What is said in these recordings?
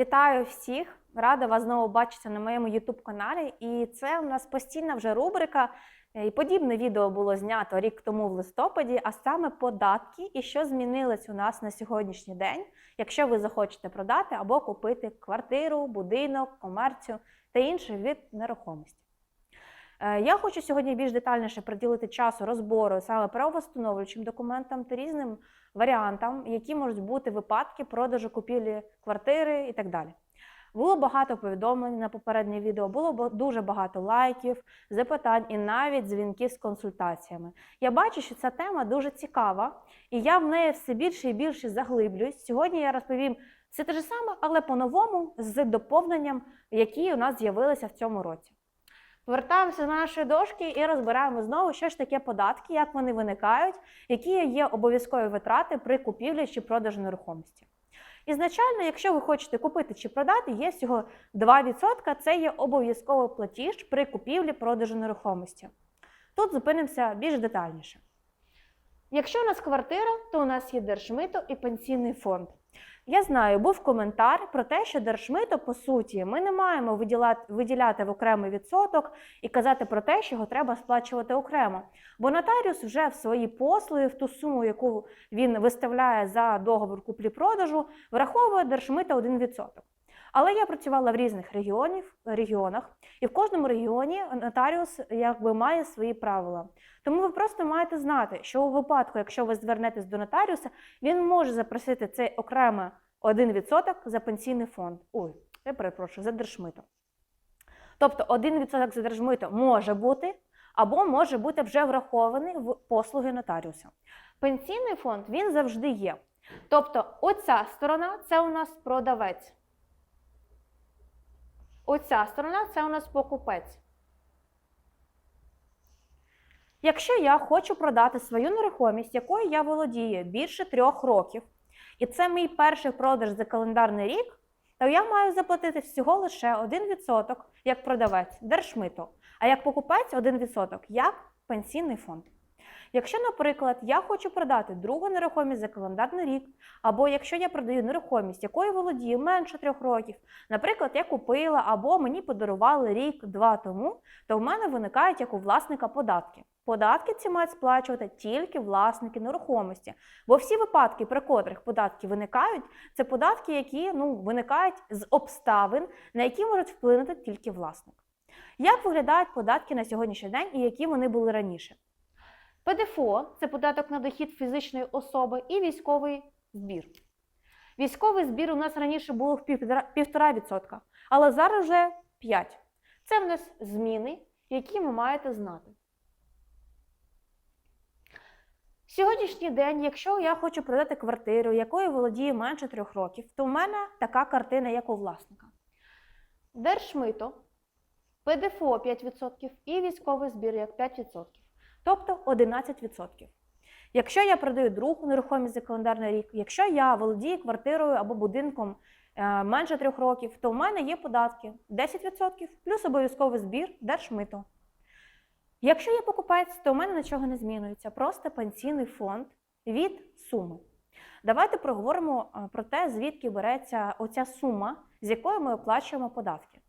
Вітаю всіх! Рада вас знову бачити на моєму youtube каналі. І це у нас постійна вже рубрика. е, І подібне відео було знято рік тому в листопаді, а саме податки і що змінилось у нас на сьогоднішній день, якщо ви захочете продати або купити квартиру, будинок, комерцію та інший вид нерухомості. Е, Я хочу сьогодні більш детальніше приділити часу розбору саме правовстановлюючим документам та різним варіантам, які можуть бути випадки продажу купівлі квартири і так далі. Було багато повідомлень на попереднє відео, було дуже багато лайків, запитань і навіть дзвінків з консультаціями. Я бачу, що ця тема дуже цікава, і я в неї все більше і більше заглиблююсь. Сьогодні я розповім все те ж саме, але по-новому з доповненням, які у нас з'явилися в цьому році. Повертаємося до нашої дошки і розбираємо знову, що ж таке податки, як вони виникають, які є обов'язкові витрати при купівлі чи продажу нерухомості. Ізначально, якщо ви хочете купити чи продати, є всього 2%, це є обов'язковий платіж при купівлі продажу нерухомості. Тут зупинимося більш детальніше. Якщо у нас квартира, то у нас є держмито і пенсійний фонд. Я знаю, був коментар про те, що держмито, по суті, ми не маємо виділяти, в окремий відсоток і казати про те, що його треба сплачувати окремо. Бо нотаріус вже в свої послуги, в ту суму, яку він виставляє за договор куплі-продажу, враховує держмита 1%. Але я працювала в різних регіонів, регіонах, і в кожному регіоні нотаріус якби має свої правила. Тому ви просто маєте знати, що у випадку, якщо ви звернетесь до нотаріуса, він може запросити цей окремо 1% за пенсійний фонд. Ой, я перепрошую, за держмито. Тобто 1% за держмито може бути, або може бути вже врахований в послуги нотаріуса. Пенсійний фонд він завжди є. Тобто, оця сторона це у нас продавець. Оця сторона це у нас покупець. Якщо я хочу продати свою нерухомість, якою я володію більше трьох років, і це мій перший продаж за календарний рік, то я маю заплатити всього лише 1% як продавець держмито, а як покупець 1% як пенсійний фонд. Якщо, наприклад, я хочу продати другу нерухомість за календарний рік, або якщо я продаю нерухомість, якою володію менше трьох років, наприклад, я купила або мені подарували рік-два тому, то в мене виникають як у власника податки. Податки ці мають сплачувати тільки власники нерухомості. Бо всі випадки, при котрих податки виникають, це податки, які ну, виникають з обставин, на які можуть вплинути тільки власник. Як виглядають податки на сьогоднішній день і які вони були раніше? ПДФО це податок на дохід фізичної особи і військовий збір. Військовий збір у нас раніше було в 1,5%, але зараз вже 5%. Це в нас зміни, які ви маєте знати. Сьогоднішній день, якщо я хочу продати квартиру, якою володію менше трьох років, то в мене така картина, як у власника. Держмито, ПДФО 5% і військовий збір як 5%, тобто 11%. Якщо я продаю другу нерухомість за календарний рік, якщо я володію квартирою або будинком е, менше трьох років, то в мене є податки 10% плюс обов'язковий збір держмито. Якщо я покупець, то в мене нічого не змінюється, просто пенсійний фонд від суми. Давайте проговоримо е, про те, звідки береться оця сума, з якої ми оплачуємо податки.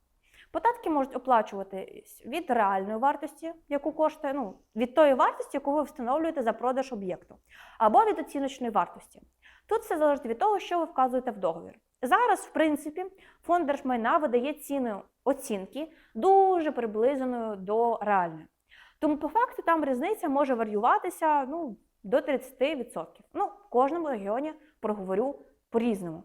Податки можуть оплачуватись від реальної вартості, яку коштує, ну, від тої вартості, яку ви встановлюєте за продаж об'єкту, або від оціночної вартості. Тут все залежить від того, що ви вказуєте в договір. Зараз, в принципі, фонд держмайна видає ціну оцінки дуже приближеною до реальної. Тому по факту там різниця може варіюватися ну, до 30%. Ну, в кожному регіоні проговорю по-різному.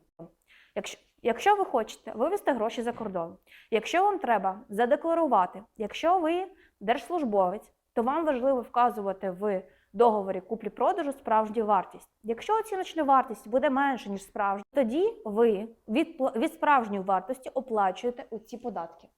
Якщо, якщо ви хочете вивезти гроші за кордон, якщо вам треба задекларувати, якщо ви держслужбовець, то вам важливо вказувати в договорі куплі-продажу справжню вартість. Якщо оціночна вартість буде менше, ніж справжня, тоді ви від, від справжньої вартості оплачуєте ці податки.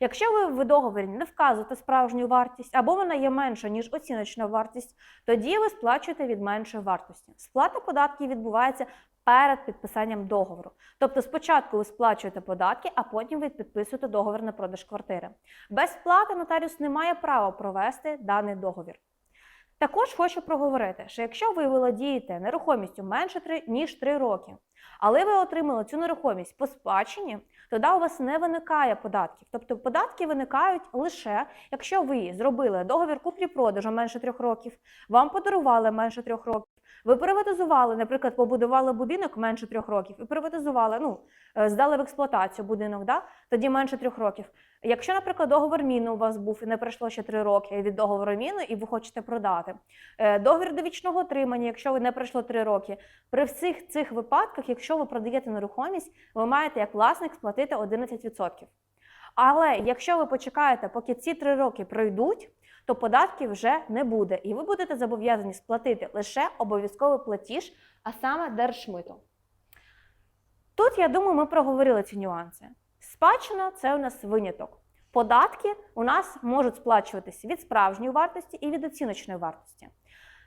Якщо ви в договорі не вказуєте справжню вартість або вона є менша, ніж оціночна вартість, тоді ви сплачуєте від меншої вартості. Сплата податків відбувається перед підписанням договору. Тобто спочатку ви сплачуєте податки, а потім ви підписуєте договір на продаж квартири. Без сплати нотаріус не має права провести даний договір. Також хочу проговорити, що якщо ви володієте нерухомістю менше 3, ніж 3 роки, але ви отримали цю нерухомість по спадщині, тоді у вас не виникає податків. Тобто податки виникають лише, якщо ви зробили договір куплі-продажу менше 3 років, вам подарували менше 3 років, ви приватизували, наприклад, побудували будинок менше 3 років і приватизували, ну, е, здали в експлуатацію будинок, да? тоді менше 3 років. Якщо, наприклад, договор міни у вас був і не пройшло ще 3 роки від договору міни, і ви хочете продати. Е, Договір довічного отримання, якщо ви не пройшло 3 роки. При всіх цих випадках, якщо ви продаєте нерухомість, ви маєте як власник сплатити 11%. Але якщо ви почекаєте, поки ці 3 роки пройдуть, то податків вже не буде, і ви будете зобов'язані сплатити лише обов'язковий платіж, а саме держмито. Тут, я думаю, ми проговорили ці нюанси. Спадщина це у нас виняток. Податки у нас можуть сплачуватися від справжньої вартості і від оціночної вартості.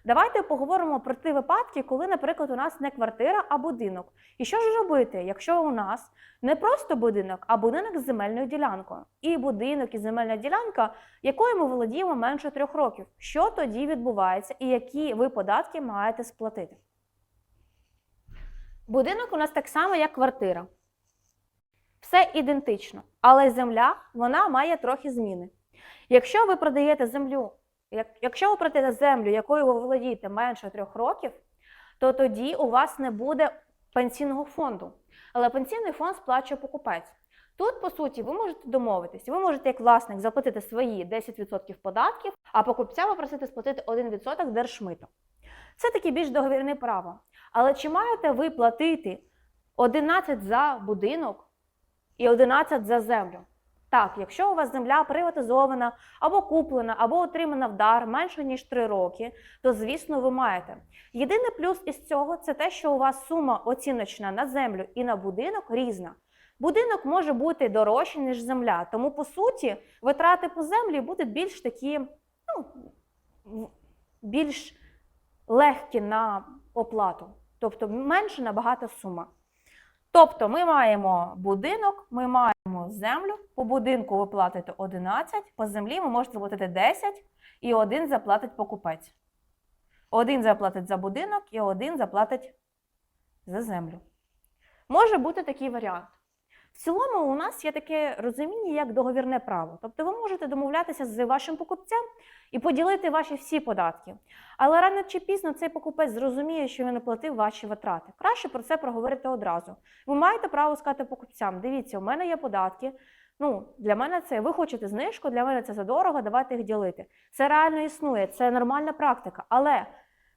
Давайте поговоримо про ті випадки, коли, наприклад, у нас не квартира, а будинок. І що ж робити, якщо у нас не просто будинок, а будинок з земельною ділянкою? І будинок і земельна ділянка, якою ми володіємо менше трьох років. Що тоді відбувається і які ви податки маєте сплатити? Будинок у нас так само, як квартира. Все ідентично, але земля вона має трохи зміни. Якщо ви продаєте землю, якщо ви продаєте землю, якою ви володієте менше трьох років, то тоді у вас не буде пенсійного фонду. Але пенсійний фонд сплачує покупець. Тут, по суті, ви можете домовитись. Ви можете як власник заплатити свої 10% податків, а покупця попросити сплатити 1% держмито. Це таке більш договірне право. Але чи маєте ви платити 11 за будинок і 11 за землю? Так, якщо у вас земля приватизована або куплена, або отримана в дар менше ніж 3 роки, то звісно ви маєте. Єдиний плюс із цього це те, що у вас сума оціночна на землю і на будинок різна. Будинок може бути дорожчий, ніж земля, тому по суті витрати по землі будуть більш такі, ну більш легкі на оплату, тобто менше набагато сума. Тобто ми маємо будинок, ми маємо землю, по будинку ви платите 11, по землі ви можете заплатити 10 і один заплатить покупець. Один заплатить за будинок і один заплатить за землю. Може бути такий варіант. Цілому, у нас є таке розуміння, як договірне право. Тобто ви можете домовлятися з вашим покупцем і поділити ваші всі податки. Але рано чи пізно цей покупець зрозуміє, що він оплатив ваші витрати. Краще про це проговорити одразу. Ви маєте право сказати покупцям: дивіться, у мене є податки. Ну, для мене це ви хочете знижку, для мене це задорого, давайте їх ділити. Це реально існує, це нормальна практика. Але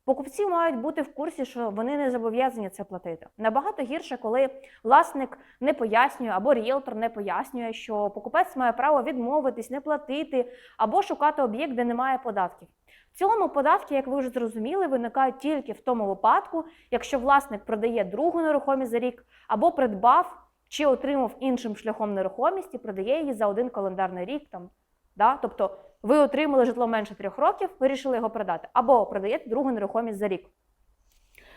покупці мають бути в курсі, що вони не зобов'язані це платити. Набагато гірше, коли власник не пояснює або ріелтор не пояснює, що покупець має право відмовитись, не платити або шукати об'єкт, де немає податків. В цілому податки, як ви вже зрозуміли, виникають тільки в тому випадку, якщо власник продає другу нерухомість за рік або придбав чи отримав іншим шляхом нерухомість і продає її за один календарний рік. Там, да? Тобто ви отримали житло менше трьох років, вирішили його продати, або продаєте другу нерухомість за рік.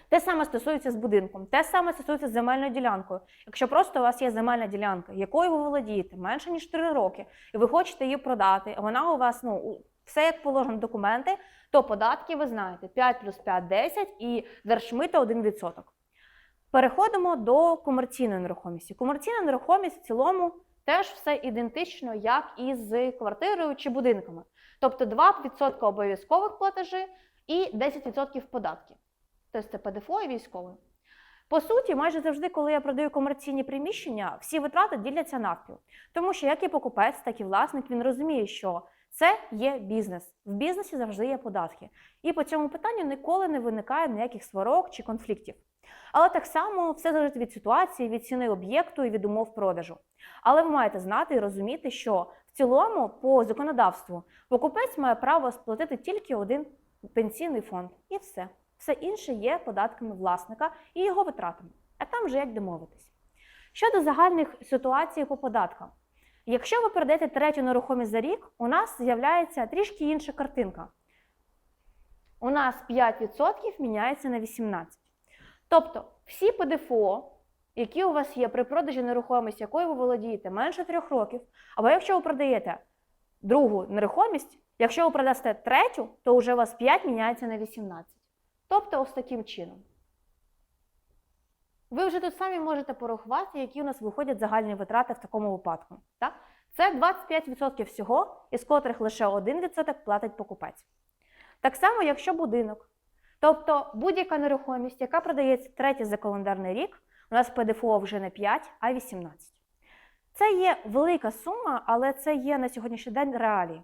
Те саме стосується з будинком, те саме стосується з земельною ділянкою. Якщо просто у вас є земельна ділянка, якою ви володієте менше ніж 3 роки, і ви хочете її продати, а вона у вас ну все як положено документи, то податки ви знаєте 5 плюс 5 – 10 і держмита 1%. Переходимо до комерційної нерухомості. Комерційна нерухомість в цілому теж все ідентично, як і з квартирою чи будинками. Тобто 2% обов'язкових платежі і 10% податків. Тобто це ПДФО і військовий. По суті, майже завжди, коли я продаю комерційні приміщення, всі витрати діляться навпіл. Тому що як і покупець, так і власник, він розуміє, що це є бізнес. В бізнесі завжди є податки. І по цьому питанню ніколи не виникає ніяких сварок чи конфліктів. Але так само все залежить від ситуації, від ціни об'єкту і від умов продажу. Але ви маєте знати і розуміти, що в цілому, по законодавству, покупець має право сплатити тільки один пенсійний фонд, і все. Все інше є податками власника і його витратами. А там вже як домовитись. Щодо загальних ситуацій по податкам. Якщо ви передаєте третю нерухомість за рік, у нас з'являється трішки інша картинка. У нас 5% міняється на 18%. Тобто всі ПДФО, які у вас є при продажі нерухомості, якою ви володієте менше трьох років, або якщо ви продаєте другу нерухомість, Якщо ви продасте третю, то вже у вас 5 міняється на 18. Тобто ось таким чином. Ви вже тут самі можете порахувати, які у нас виходять загальні витрати в такому випадку. Так? Це 25% всього, із котрих лише 1% платить покупець. Так само, якщо будинок. Тобто будь-яка нерухомість, яка продається третє за календарний рік, у нас ПДФО вже не 5, а 18. Це є велика сума, але це є на сьогоднішній день реалії.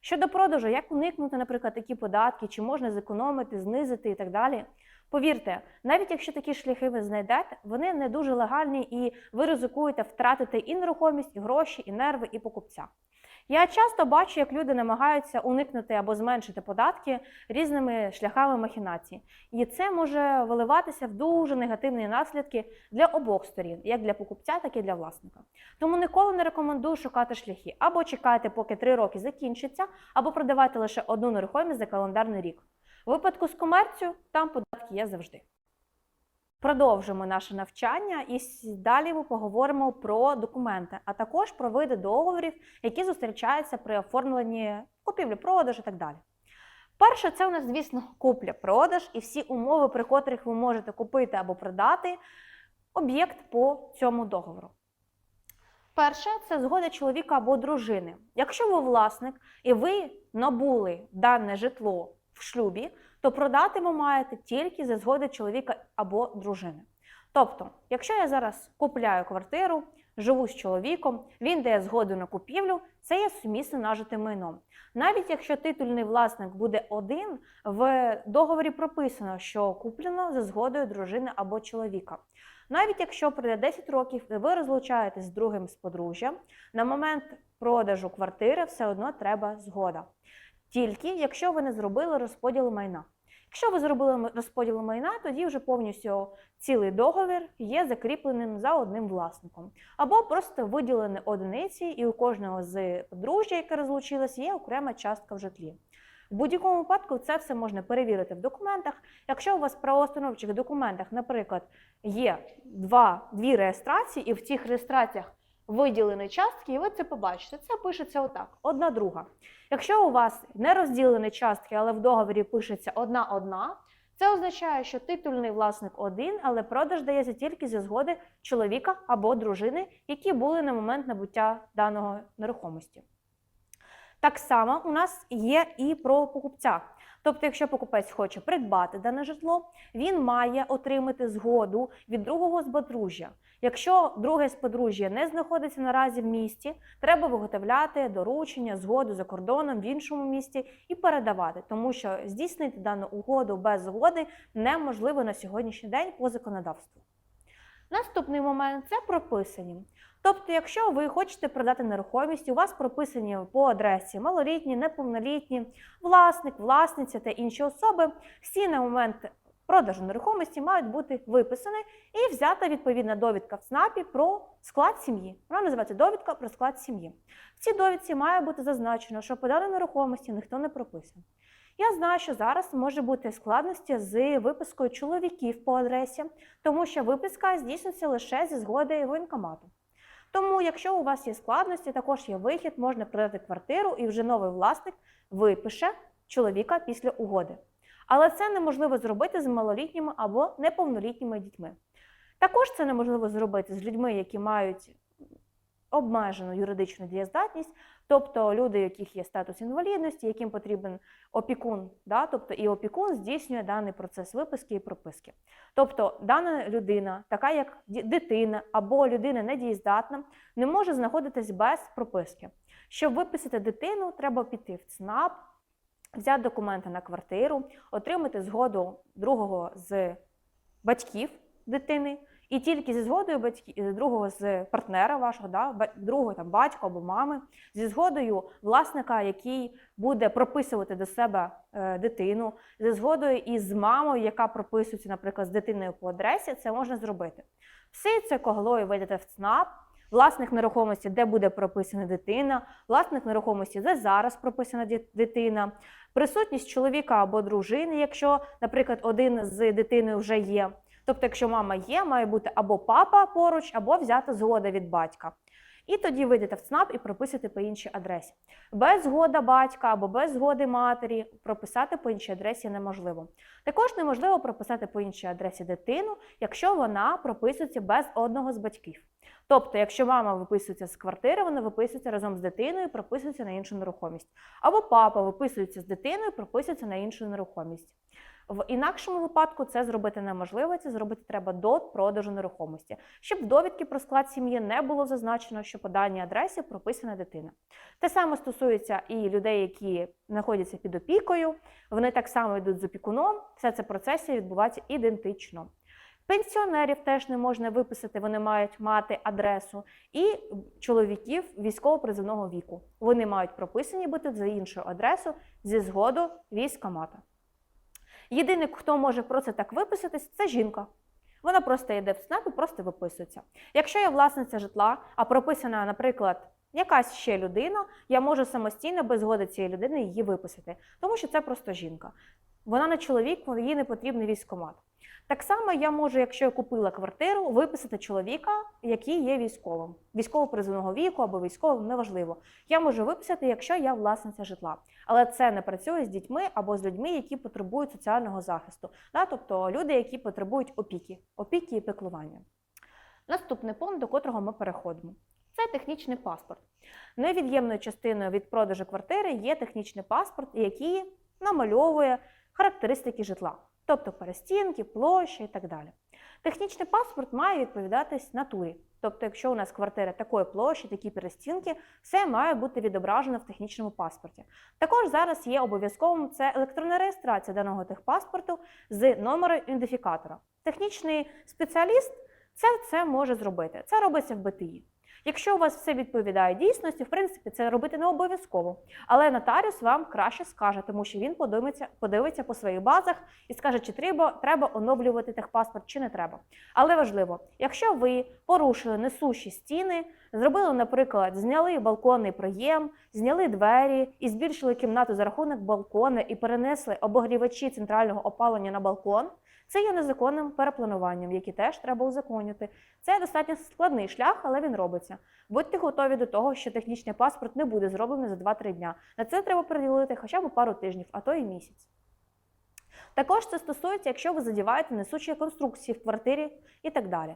Щодо продажу, як уникнути, наприклад, такі податки, чи можна зекономити, знизити і так далі. Повірте, навіть якщо такі шляхи ви знайдете, вони не дуже легальні і ви ризикуєте втратити і нерухомість, і гроші, і нерви, і покупця. Я часто бачу, як люди намагаються уникнути або зменшити податки різними шляхами махінації. І це може виливатися в дуже негативні наслідки для обох сторін, як для покупця, так і для власника. Тому ніколи не рекомендую шукати шляхи або чекайте, поки три роки закінчиться, або продавайте лише одну нерухомість за календарний рік. У випадку з комерцією там податки є завжди. Продовжимо наше навчання і далі ми поговоримо про документи, а також про види договорів, які зустрічаються при оформленні купівлі, продажу і так далі. Перше, це у нас, звісно, купля-продаж і всі умови, при котрих ви можете купити або продати об'єкт по цьому договору. Перше це згода чоловіка або дружини. Якщо ви власник і ви набули дане житло в шлюбі, то продати ви маєте тільки за згоди чоловіка або дружини. Тобто, якщо я зараз купляю квартиру, живу з чоловіком, він дає згоду на купівлю, це є сумісне нажитим майном. Навіть якщо титульний власник буде один, в договорі прописано, що куплено за згодою дружини або чоловіка. Навіть якщо пройде 10 років ви розлучаєтесь з другим з подружжя, на момент продажу квартири все одно треба згода. Тільки якщо ви не зробили розподіл майна. Якщо ви зробили розподіл майна, тоді вже повністю цілий договір є закріпленим за одним власником. Або просто виділені одиниці, і у кожного з подружжя, яке розлучилось, є окрема частка в житлі. В будь-якому випадку це все можна перевірити в документах. Якщо у вас в правоустановчих документах, наприклад, є два, дві реєстрації, і в цих реєстраціях виділені частки, і ви це побачите. Це пишеться отак: одна друга. Якщо у вас не розділені частки, але в договорі пишеться одна одна, це означає, що титульний власник один, але продаж дається тільки зі згоди чоловіка або дружини, які були на момент набуття даного нерухомості. Так само у нас є і про покупця. Тобто, якщо покупець хоче придбати дане житло, він має отримати згоду від другого з подружжя. Якщо друге з подружжя не знаходиться наразі в місті, треба виготовляти доручення, згоду за кордоном в іншому місті і передавати, тому що здійснити дану угоду без згоди неможливо на сьогоднішній день по законодавству. Наступний момент це прописані. Тобто, якщо ви хочете продати нерухомість, у вас прописані по адресі малолітні, неповнолітні, власник, власниця та інші особи, всі на момент продажу нерухомості мають бути виписані і взята відповідна довідка в ЦНАПі про склад сім'ї. Вона називається довідка про склад сім'ї. В цій довідці має бути зазначено, що по даній нерухомості ніхто не прописаний. Я знаю, що зараз може бути складності з випискою чоловіків по адресі, тому що виписка здійснюється лише зі згоди воєнкомату. Тому, якщо у вас є складності, також є вихід, можна продати квартиру і вже новий власник випише чоловіка після угоди. Але це неможливо зробити з малолітніми або неповнолітніми дітьми. Також це неможливо зробити з людьми, які мають обмежену юридичну дієздатність, тобто люди, у яких є статус інвалідності, яким потрібен опікун, да? тобто і опікун здійснює даний процес виписки і прописки. Тобто дана людина, така як дитина або людина недієздатна, не може знаходитись без прописки. Щоб виписати дитину, треба піти в ЦНАП, взяти документи на квартиру, отримати згоду другого з батьків дитини, і тільки зі згодою батьків другого з партнера вашого, да, другого там батька або мами, зі згодою власника, який буде прописувати до себе е, дитину, зі згодою із мамою, яка прописується, наприклад, з дитиною по адресі, це можна зробити. Все це коглою вийдете в ЦНАП, власник нерухомості, де буде прописана дитина, власник нерухомості, де зараз прописана дитина, присутність чоловіка або дружини, якщо, наприклад, один з дитиною вже є. Тобто, якщо мама є, має бути або папа поруч, або взята згода від батька. І тоді вийдете в ЦНАП і прописуєте по іншій адресі. Без згоди батька або без згоди матері прописати по іншій адресі неможливо. Також неможливо прописати по іншій адресі дитину, якщо вона прописується без одного з батьків. Тобто, якщо мама виписується з квартири, вона виписується разом з дитиною, прописується на іншу нерухомість. Або папа виписується з дитиною, прописується на іншу нерухомість. В інакшому випадку це зробити неможливо, це зробити треба до продажу нерухомості, щоб в довідки про склад сім'ї не було зазначено, що по даній адресі прописана дитина. Те саме стосується і людей, які знаходяться під опікою, вони так само йдуть з опікуном, все це процесі відбувається ідентично. Пенсіонерів теж не можна виписати, вони мають мати адресу. І чоловіків військово-призовного віку. Вони мають прописані бути за іншою адресою зі згоду військомата. Єдиний, хто може просто так виписатись, це жінка. Вона просто йде в СНАП і просто виписується. Якщо я власниця житла, а прописана, наприклад, якась ще людина, я можу самостійно без згоди цієї людини її виписати, тому що це просто жінка. Вона не чоловік, їй не потрібний військомат. Так само я можу, якщо я купила квартиру, виписати чоловіка, який є військовим, військово-призовного віку або військовим, неважливо. Я можу виписати, якщо я власниця житла. Але це не працює з дітьми або з людьми, які потребують соціального захисту, да? тобто люди, які потребують опіки, опіки і піклування. Наступний пункт, до котрого ми переходимо. Це технічний паспорт. Невід'ємною частиною від продажу квартири є технічний паспорт, який намальовує характеристики житла, тобто перестінки, площа і так далі. Технічний паспорт має відповідатись натурі. Тобто, якщо у нас квартира такої площі, такі перестінки, все має бути відображено в технічному паспорті. Також зараз є обов'язковим це електронна реєстрація даного техпаспорту з номером ідентифікатора. Технічний спеціаліст це, це може зробити. Це робиться в БТІ. Якщо у вас все відповідає дійсності, в принципі, це робити не обов'язково. Але нотаріус вам краще скаже, тому що він подивиться, подивиться по своїх базах і скаже, чи треба, треба оновлювати техпаспорт, чи не треба. Але важливо, якщо ви порушили несущі стіни, зробили, наприклад, зняли балконний проєм, зняли двері і збільшили кімнату за рахунок балкона і перенесли обогрівачі центрального опалення на балкон. Це є незаконним переплануванням, яке теж треба узаконювати. Це достатньо складний шлях, але він робиться. Будьте готові до того, що технічний паспорт не буде зроблений за 2-3 дня. На це треба приділити хоча б пару тижнів, а то і місяць. Також це стосується, якщо ви задіваєте несучі конструкції в квартирі і так далі.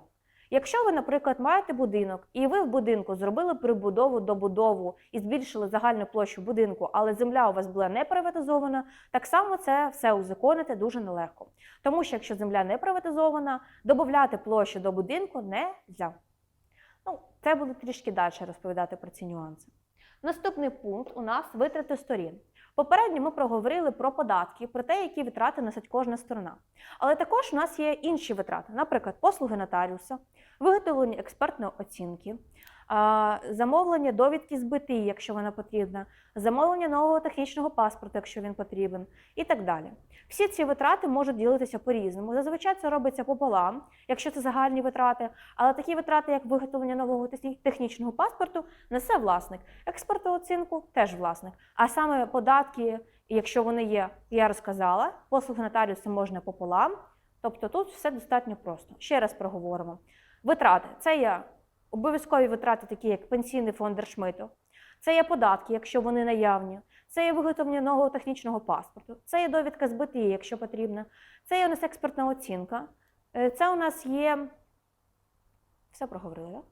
Якщо ви, наприклад, маєте будинок, і ви в будинку зробили прибудову добудову і збільшили загальну площу будинку, але земля у вас була не приватизована, так само це все узаконити дуже нелегко. Тому що якщо земля не приватизована, додати площу до будинку не можна. Ну, це буду трішки далі розповідати про ці нюанси. Наступний пункт у нас витрати сторін. Попередньо ми проговорили про податки, про те, які витрати носить кожна сторона. Але також у нас є інші витрати, наприклад, послуги нотаріуса, виготовлення експертної оцінки, замовлення довідки з БТІ, якщо вона потрібна, замовлення нового технічного паспорту, якщо він потрібен, і так далі. Всі ці витрати можуть ділитися по-різному. Зазвичай це робиться пополам, якщо це загальні витрати. Але такі витрати, як виготовлення нового технічного паспорту, несе власник. Експертну оцінку теж власник. А саме податки, якщо вони є, я розказала, послуги нотаріуса можна пополам. Тобто тут все достатньо просто. Ще раз проговоримо. Витрати це є обов'язкові витрати, такі як пенсійний фонд Держмиту, це є податки, якщо вони наявні, це є виготовлення нового технічного паспорту, це є довідка з БТІ, якщо потрібно, це є у нас експертна оцінка, е, це у нас є. Все проговорили, так?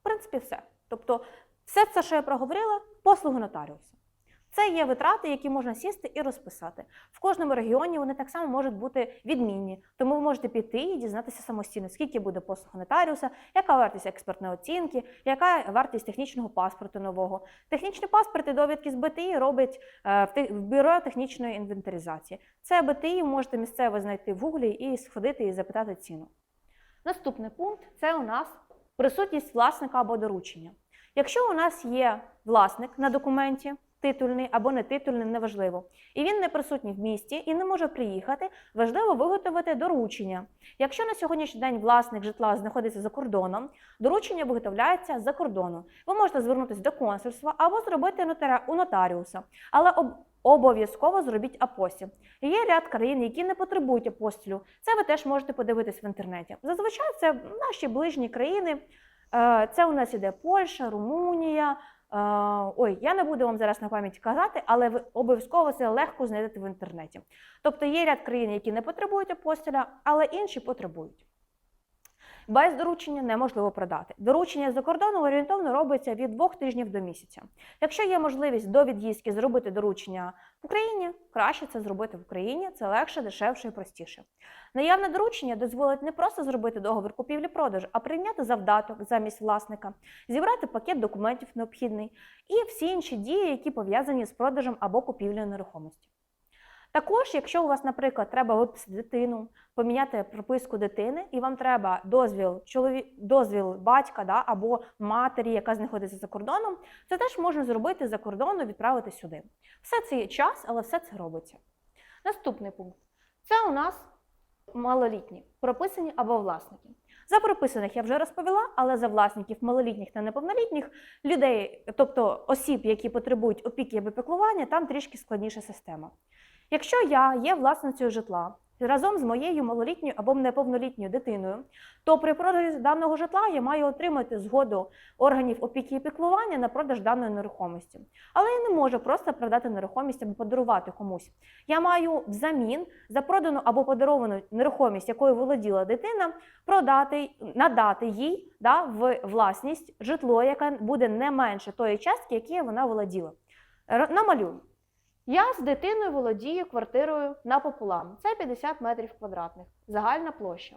В принципі, все. Тобто, все це, що я проговорила, послуги нотаріуса. Це є витрати, які можна сісти і розписати. В кожному регіоні вони так само можуть бути відмінні. Тому ви можете піти і дізнатися самостійно, скільки буде послуг нотаріуса, яка вартість експертної оцінки, яка вартість технічного паспорту нового. Технічні паспорти довідки з БТІ робить е, в бюро технічної інвентаризації. Це БТІ можете місцево знайти в гуглі і сходити і запитати ціну. Наступний пункт це у нас присутність власника або доручення. Якщо у нас є власник на документі, титульний або не титульний, неважливо, і він не присутній в місті і не може приїхати, важливо виготовити доручення. Якщо на сьогоднішній день власник житла знаходиться за кордоном, доручення виготовляється за кордоном. Ви можете звернутися до консульства або зробити у нотаріуса, але об- обов'язково зробіть апостіль. Є ряд країн, які не потребують апостілю. Це ви теж можете подивитись в інтернеті. Зазвичай це наші ближні країни. Е, Це у нас іде Польща, Румунія. Е, Ой, я не буду вам зараз на пам'ять казати, але ви обов'язково це легко знайдете в інтернеті. Тобто є ряд країн, які не потребують апостоля, але інші потребують. Без доручення неможливо продати. Доручення за кордоном орієнтовно робиться від двох тижнів до місяця. Якщо є можливість до від'їздки зробити доручення в Україні, краще це зробити в Україні, це легше, дешевше і простіше. Наявне доручення дозволить не просто зробити договір купівлі-продажу, а прийняти завдаток замість власника, зібрати пакет документів необхідний і всі інші дії, які пов'язані з продажем або купівлею нерухомості. Також, якщо у вас, наприклад, треба виписати дитину, поміняти прописку дитини, і вам треба дозвіл чолові... дозвіл батька да, або матері, яка знаходиться за кордоном, це теж можна зробити за кордону, відправити сюди. Все це є час, але все це робиться. Наступний пункт це у нас малолітні, прописані або власники. За прописаних я вже розповіла, але за власників малолітніх та неповнолітніх людей, тобто осіб, які потребують опіки або піклування, там трішки складніша система. Якщо я є власницею житла разом з моєю малолітньою або неповнолітньою дитиною, то при продажі даного житла я маю отримати згоду органів опіки і піклування на продаж даної нерухомості. Але я не можу просто продати нерухомість або подарувати комусь. Я маю взамін за продану або подаровану нерухомість, якою володіла дитина, продати, надати їй да, в власність житло, яке буде не менше тої частки, якою вона володіла. Намалюю. Я з дитиною володію квартирою напополам. Це 50 метрів квадратних, загальна площа.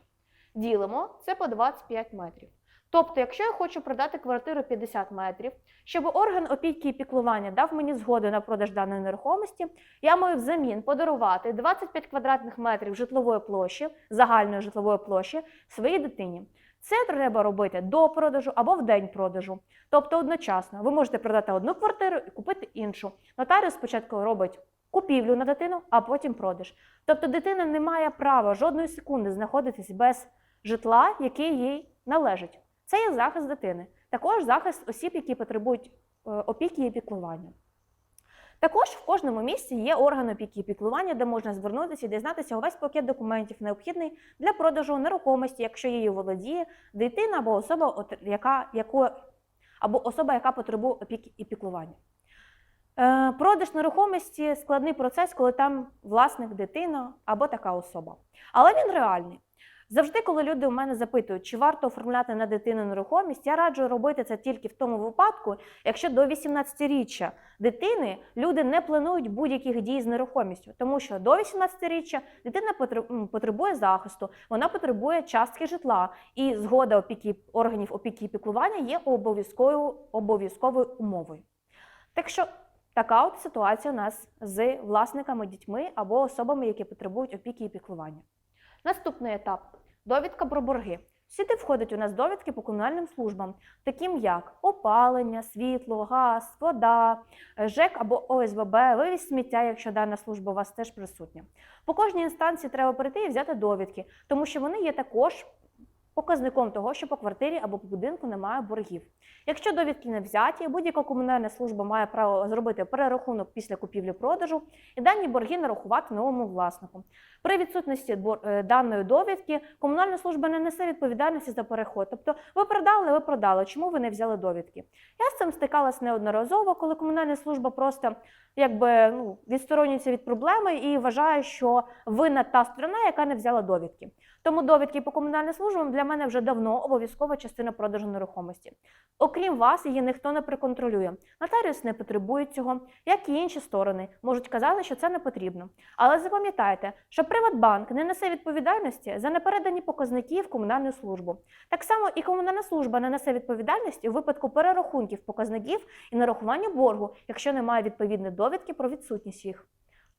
Ділимо це по 25 метрів. Тобто, якщо я хочу продати квартиру 50 метрів, щоб орган опіки і піклування дав мені згоду на продаж даної нерухомості, я маю взамін подарувати 25 квадратних метрів житлової площі, загальної житлової площі своїй дитині. Це треба робити до продажу або в день продажу. Тобто одночасно ви можете продати одну квартиру і купити іншу. Нотаріус спочатку робить купівлю на дитину, а потім продаж. Тобто дитина не має права жодної секунди знаходитись без житла, яке їй належить. Це є захист дитини. Також захист осіб, які потребують е, опіки і піклування. Також в кожному місці є орган опіки і піклування, де можна звернутися і дізнатися увесь пакет документів, необхідний для продажу нерухомості, якщо її володіє дитина або особа, яка, яку, або особа, яка потребує опіки і піклування. Е, Продаж нерухомості складний процес, коли там власник дитина або така особа. Але він реальний. Завжди, коли люди у мене запитують, чи варто оформляти на дитину нерухомість, я раджу робити це тільки в тому випадку, якщо до 18-річчя дитини люди не планують будь-яких дій з нерухомістю, тому що до 18-річчя дитина потребує захисту, вона потребує частки житла, і згода опіки органів опіки і піклування є обов'язковою обов'язковою умовою. Так що така от ситуація у нас з власниками, дітьми або особами, які потребують опіки і піклування. Наступний етап довідка про борги. Сюди входять у нас довідки по комунальним службам, таким як опалення, світло, газ, вода, е, ЖЕК або ОСББ, вивіз сміття, якщо дана служба у вас теж присутня. По кожній інстанції треба прийти і взяти довідки, тому що вони є також показником того, що по квартирі або по будинку немає боргів. Якщо довідки не взяті, будь-яка комунальна служба має право зробити перерахунок після купівлі-продажу і дані борги нарахувати новому власнику. При відсутності е, даної довідки комунальна служба не несе відповідальності за переход. Тобто ви продали, ви продали. Чому ви не взяли довідки? Я з цим стикалась неодноразово, коли комунальна служба просто якби ну, відсторонюється від проблеми і вважає, що винна та сторона, яка не взяла довідки. Тому довідки по комунальним службам для мене вже давно обов'язкова частина продажу нерухомості. Окрім вас, її ніхто не приконтролює. Нотаріус не потребує цього, як і інші сторони можуть казати, що це не потрібно. Але запам'ятайте, що Приватбанк не несе відповідальності за непередані показники в комунальну службу. Так само і комунальна служба не несе відповідальності у випадку перерахунків показників і нарахування боргу, якщо немає відповідної довідки про відсутність їх.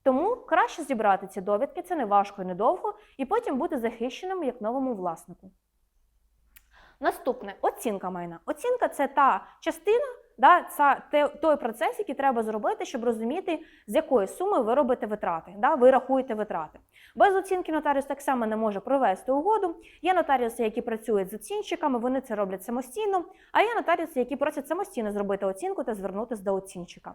Тому краще зібрати ці довідки, це не важко і недовго, і потім бути захищеним як новому власнику. Наступне оцінка майна. Оцінка це та частина, да, це той процес, який треба зробити, щоб розуміти, з якої суми ви робите витрати. Да, ви рахуєте витрати. Без оцінки нотаріус так само не може провести угоду. Є нотаріуси, які працюють з оцінщиками, вони це роблять самостійно. А є нотаріуси, які просять самостійно зробити оцінку та звернутися до оцінщика.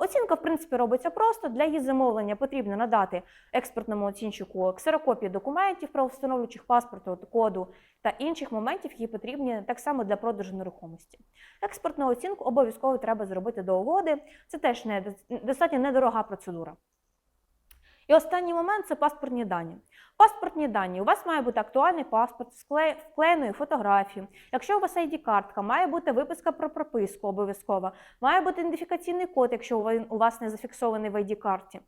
Оцінка, в принципі, робиться просто. Для її замовлення потрібно надати експертному оцінщику ксерокопії документів, правовстановлюючих паспорту, коду та інших моментів, які потрібні так само для продажу нерухомості. Експертну оцінку обов'язково треба зробити до угоди. Це теж не достатньо недорога процедура. І останній момент це паспортні дані. Паспортні дані. У вас має бути актуальний паспорт з вкле- вклеєною фотографією. Якщо у вас ID-картка, має бути виписка про прописку обов'язково, має бути ідентифікаційний код, якщо у вас не зафіксований в ID-карті.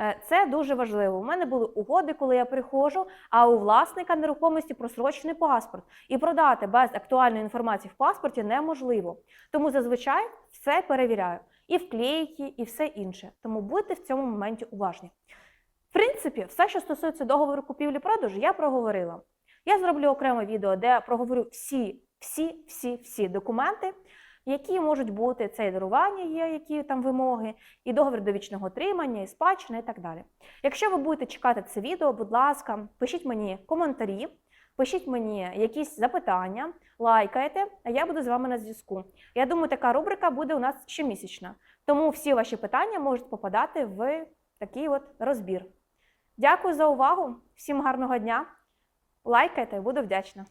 Е, Це дуже важливо. У мене були угоди, коли я приходжу, а у власника нерухомості просрочений паспорт. І продати без актуальної інформації в паспорті неможливо. Тому зазвичай все перевіряю. І вклейки, і все інше. Тому будьте в цьому моменті уважні. Принципі, все, що стосується договору купівлі-продажу, я проговорила. Я зроблю окреме відео, де проговорю всі, всі, всі, всі документи, які можуть бути це і дарування, є які там вимоги, і договір довічного отримання, і спадщина, і так далі. Якщо ви будете чекати це відео, будь ласка, пишіть мені коментарі, пишіть мені якісь запитання, лайкайте, а я буду з вами на зв'язку. Я думаю, така рубрика буде у нас щомісячна. Тому всі ваші питання можуть попадати в такий от розбір. Дякую за увагу, всім гарного дня. Лайкайте, буду вдячна.